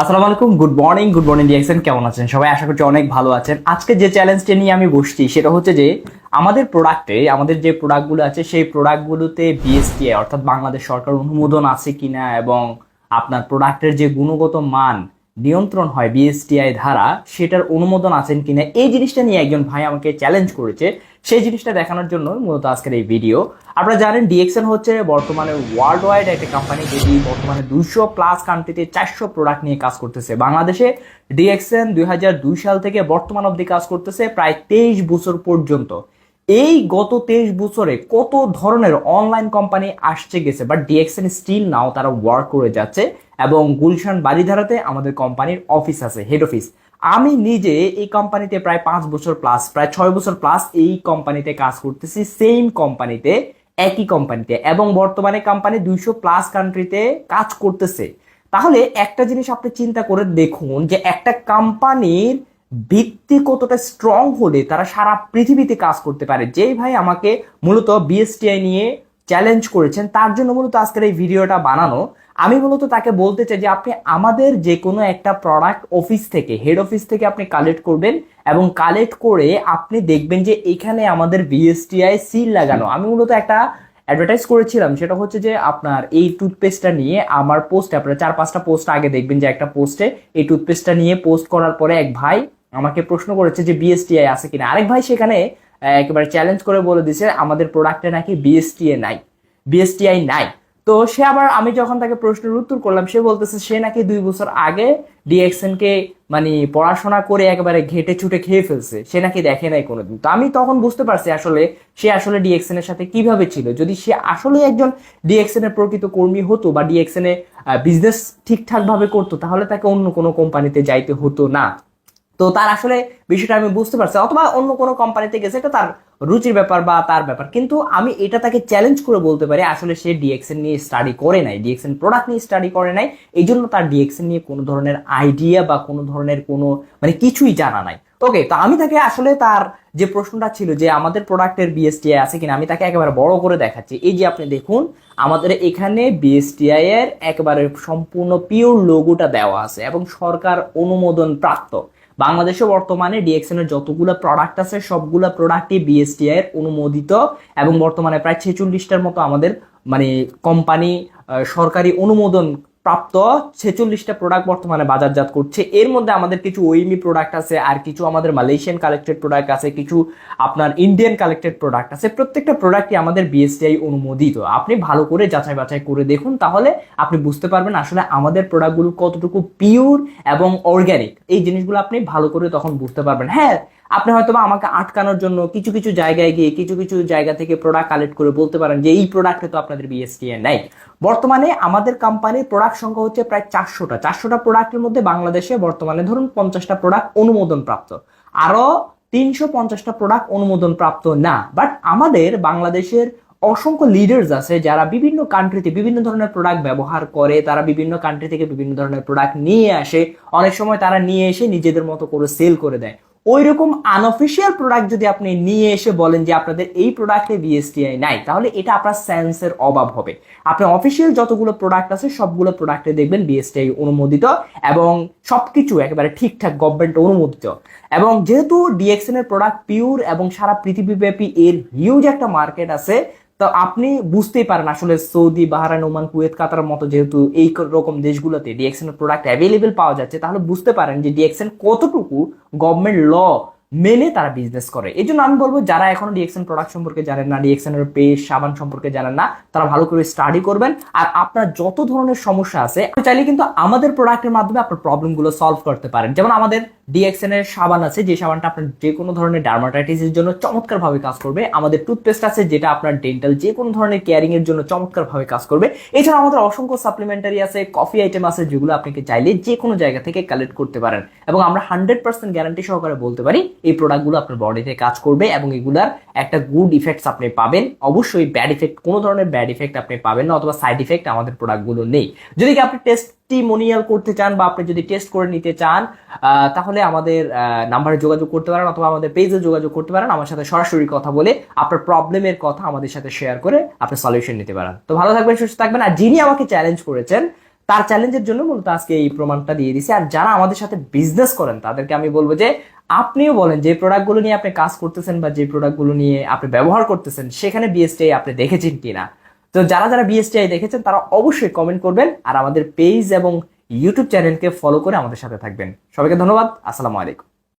আসসালামু আলাইকুম good morning good morning DXN কেমন আছেন? সবাই আশা করছি অনেক ভালো আছেন। আজকে যে চ্যালেঞ্জটা নিয়ে আমি বসছি, সেটা হচ্ছে যে আমাদের প্রোডাক্টে আমাদের যে প্রোডাক্টগুলো আছে, সেই প্রোডাক্টগুলোতে বিএসটি অর্থাৎ বাংলাদেশ সরকার অনুমোদন আছে কিনা এবং আপনার প্রোডাক্টের যে গুণগত মান নিয়ন্ত্রণ হয় বিএসটিআই ধারা, সেটার অনুমোদন আছেন কিনা, এই জিনিসটা নিয়ে একজন ভাই আমাকে চ্যালেঞ্জ করেছে। সেই জিনিসটা দেখানোর জন্য মূলত আজকের এই ভিডিও আপনারা জানেন ডিএক্সএন হচ্ছে বর্তমানে ওয়ার্ল্ড ওয়াইড একটা কোম্পানি যেটি বর্তমানে দুশো প্লাস কান্ট্রিতে চারশো প্রোডাক্ট নিয়ে কাজ করতেছে। বাংলাদেশে ডিএক্সএন দুই হাজার দুই সাল থেকে বর্তমান অবধি কাজ করতেছে প্রায় তেইশ বছর পর্যন্ত। এই গত তেইশ বছরে কত ধরনের অনলাইন কোম্পানি আসছে গেছে? বাট ডিএক্সএন স্টিল নাও তারা ওয়ার্ক করে যাচ্ছে এবং গুলশান বাড়িধারাতে আমাদের কোম্পানির অফিস আছে হেড অফিস আমি নিজে এই কোম্পানিতে প্রায় পাঁচ বছর প্লাস প্রায় ছয় বছর প্লাস এই কোম্পানিতে কাজ করতেছি সেম কোম্পানিতে একই কোম্পানিতে এবং বর্তমানে কোম্পানি দুইশো প্লাস কান্ট্রিতে কাজ করতেছে। তাহলে একটা জিনিস আপনি চিন্তা করে দেখুন যে একটা কোম্পানির ভিত্তি কতটা স্ট্রং হলে তারা সারা পৃথিবীতে কাজ করতে পারে? যেই ভাই আমাকে মূলত বিএসটিআই নিয়ে চ্যালেঞ্জ করেছেন, তার জন্য মূলত আজকের এই ভিডিওটা বানানো। আমি মূলত তাকে বলতে চাই যে, আপনি আমাদের যে কোনো একটা প্রোডাক্ট অফিস থেকে হেড অফিস থেকে আপনি কালেক্ট করবেন এবং কালেক্ট করে আপনি দেখবেন যে এখানে আমাদের বিএসটিআই সিল লাগানো। আমি মূলত একটা অ্যাডভার্টাইজ করেছিলাম, সেটা হচ্ছে যে আপনার এই টুথপেস্টটা নিয়ে আমার পোস্টে আপনার চার পাঁচটা পোস্ট আগে দেখবেন যে একটা পোস্টে এই টুথপেস্টটা নিয়ে পোস্ট করার পরে এক ভাই আমাকে প্রশ্ন করেছে যে বিএসটিআই আছে কিনা। আরেক ভাই সেখানে একেবারে চ্যালেঞ্জ করে বলে দিছে, আমাদের প্রোডাক্টে নাকি বিএসটিএ নাই বিএসটিআই নাই। তো সে আবার, আমি যখন তাকে প্রশ্নের উত্তর করলাম, সে বলতেছে, সে নাকি দুই বছর আগে ডিএক্সএন কে মানে পড়াশোনা করে একেবারে ঘেটে ছুটে খেয়ে ফেলছে। সে নাকি দেখে নাই কোনোদিন। তো আমি তখন বুঝতে পারছি আসলে সে আসলে ডিএক্সএন এর সাথে কীভাবে ছিল। যদি সে আসলে একজন ডিএক্সএন এর প্রকৃত কর্মী হতো বা ডিএক্সএন বিজনেস ঠিকঠাক ভাবে করতো, তাহলে তাকে অন্য কোনো কোম্পানিতে যাইতে হতো না। তো তার আসলে বিষয়টা আমি বুঝতে পারছি। অথবা অন্য কোনো কোম্পানিতে গেছে, এটা তার রুচির ব্যাপার বা তার ব্যাপার। কিন্তু আমি এটা তাকে চ্যালেঞ্জ করে বলতে পারি, আসলে সে ডিএক্সএন নিয়ে স্টাডি করে নাই ডিএক্সএন প্রোডাক্ট নিয়ে স্টাডি করে নাই, এই জন্য তার ডিএক্সএন নিয়ে কোনো ধরনের আইডিয়া বা কোনো ধরনের কোনো মানে কিছুই জানা নাই। ওকে তো আমি তাকে আসলে তার যে প্রশ্নটা ছিল যে আমাদের প্রোডাক্টের বিএসটিআই আছে কিনা, আমি তাকে একেবারে বড় করে দেখাচ্ছি। এই যে আপনি দেখুন, আমাদের এখানে বিএসটিআই এর একেবারে সম্পূর্ণ পিওর লোগোটা দেওয়া আছে এবং সরকার অনুমোদন প্রাপ্ত বাংলাদেশে বর্তমানে ডিএক্সএন এর যতগুলো প্রোডাক্ট আছে, সবগুলো প্রোডাক্টই বিএসটিআই এর অনুমোদিত এবং বর্তমানে প্রায় ছেচল্লিশটার মতো আমাদের মানে কোম্পানি সরকারি অনুমোদন প্রাপ্ত ছেচল্লিশটা প্রোডাক্ট বর্তমানে বাজারজাত করছে। এর মধ্যে আমাদের কিছু ওইমি প্রোডাক্ট আছে আর কিছু আমাদের মালয়েশিয়ান কালেক্টেড প্রোডাক্ট আছে, কিছু আপনার ইন্ডিয়ান কালেক্টেড প্রোডাক্ট আছে। প্রত্যেকটা প্রোডাক্টই আমাদের বিএসটিআই অনুমোদিত। আপনি ভালো করে যাচাই বাছাই করে দেখুন, তাহলে আপনি বুঝতে পারবেন আসলে আমাদের প্রোডাক্টগুলো কতটুকু পিওর এবং অর্গ্যানিক এই জিনিসগুলো আপনি ভালো করে তখন বুঝতে পারবেন। হ্যাঁ আপনি হয়তো বা আমাকে আটকানোর জন্য কিছু কিছু জায়গায় গিয়ে কিছু কিছু জায়গা থেকে প্রোডাক্ট কালেক্ট করে বলতে পারেন যে এই প্রোডাক্টে তো আপনাদের বিএসটিএ নাই বর্তমানে আমাদের কোম্পানির প্রোডাক্ট সংখ্যা হচ্ছে প্রায় চারশোটা। চারশোটা প্রোডাক্টের মধ্যে বাংলাদেশে বর্তমানে ধরুন পঞ্চাশটা প্রোডাক্ট অনুমোদন প্রাপ্ত আরও তিনশো পঞ্চাশটা প্রোডাক্ট অনুমোদন প্রাপ্ত না। বাট আমাদের বাংলাদেশের অসংখ্য লিডার্স আছে যারা বিভিন্ন কান্ট্রিতে বিভিন্ন ধরনের প্রোডাক্ট ব্যবহার করে, তারা বিভিন্ন কান্ট্রি থেকে বিভিন্ন ধরনের প্রোডাক্ট নিয়ে আসে। অনেক সময় তারা নিয়ে এসে নিজেদের মতো করে সেল করে দেয়। ওই রকম আনঅফিসিয়াল প্রোডাক্ট যদি আপনি নিয়ে এসে বলেন যে আপনাদের এই প্রোডাক্টে বিএসটিআই নাই, তাহলে এটা আপনার সেন্সের অভাব হবে। আপনার অফিসিয়াল যতগুলো প্রোডাক্ট আছে, সবগুলো প্রোডাক্টে দেখবেন বিএসটিআই অনুমোদিত এবং সব কিছু একেবারে ঠিকঠাক গভর্নমেন্ট অনুমোদিত। এবং যেহেতু ডিএক্সএন এর প্রোডাক্ট পিওর এবং সারা পৃথিবীব্যাপী এর হিউজ একটা মার্কেট আছে তো আপনি বুঝতেই পারেন আসলে Saudi Bahrain Oman, Kuwait Qatar মতো যেহেতু এই রকম দেশগুলোতে ডিএক্সএন প্রোডাক্ট অ্যাভেলেবেল পাওয়া যাচ্ছে, তাহলে বুঝতে পারেন যে ডিএক্সএন কতটুকু গভর্নমেন্ট ল মেনে তারা বিজনেস করে। এই জন্য আমি বলব, যারা এখনও ডিএক্সএন প্রোডাক্ট সম্পর্কে জানেন না ডিএক্সএন এর পেস্ট সাবান সম্পর্কে জানেন না, তারা ভালো করে স্টাডি করবেন। আর আপনার যত ধরনের সমস্যা আছে চাইলে কিন্তু আমাদের প্রোডাক্টের মাধ্যমে আপনার প্রবলেমগুলো সলভ করতে পারেন। যেমন আমাদের ডিএক্সএন এর সাবান আছে, যে সাবানটা আপনার যে কোনো ধরনের ডার্মাটাইটিসের জন্য চমৎকার ভাবে কাজ করবে। আমাদের টুথপেস্ট আছে, যেটা আপনার ডেন্টাল যে কোনো ধরনের কেয়ারিং এর জন্য চমৎকার ভাবে কাজ করবে। এছাড়া আমাদের অসংখ্য সাপ্লিমেন্টারি আছে কফি আইটেম আছে, যেগুলো আপনাকে চাইলে যে কোনো জায়গা থেকে কালেক্ট করতে পারেন। এবং আমরা হান্ড্রেড পার্সেন্ট গ্যারান্টি সহকারে বলতে পারি এই প্রোডাক্টগুলো আপনার বডিতে কাজ করবে এবং এগুলার একটা গুড ইফেক্টস আপনি পাবেন। অবশ্যই ব্যাড ইফেক্ট কোনো ধরনের ব্যাড ইফেক্ট আপনি পাবেন না অথবা সাইড ইফেক্ট আমাদের প্রোডাক্টগুলো নেই। যদি আপনি টেস্টিমোনিয়াল করতে চান বা আপনি যদি টেস্ট করে নিতে চান তাহলে আমাদের নাম্বারে যোগাযোগ করতে পারেন অথবা আমাদের পেজে যোগাযোগ করতে পারেন। আমার সাথে সরাসরি কথা বলে আপনার প্রবলেমের কথা আমাদের সাথে শেয়ার করে আপনি সলিউশন নিতে পারেন। তো ভালো থাকবেন, সুস্থ থাকবেন। আর যিনি আমাকে চ্যালেঞ্জ করেছেন তার চ্যালেঞ্জের জন্য মূলত আজকে এই প্রমাণটা দিয়ে দিছি। আর যারা আমাদের সাথে বিজনেস করেন, তাদেরকে আমি বলব যে, আপনিও বলেন যে প্রোডাক্টগুলো নিয়ে আপনি কাজ করতেছেন বা যে প্রোডাক্টগুলো নিয়ে আপনি ব্যবহার করতেছেন, সেখানে বিএসটিআই আপনি দেখেছেন কিনা? তো যারা যারা বিএসটিআই দেখেছেন, তারা অবশ্যই কমেন্ট করবেন আর আমাদের পেজ এবং ইউটিউব চ্যানেলকে ফলো করে আমাদের সাথে থাকবেন। সবাইকে ধন্যবাদ। আসসালামু আলাইকুম।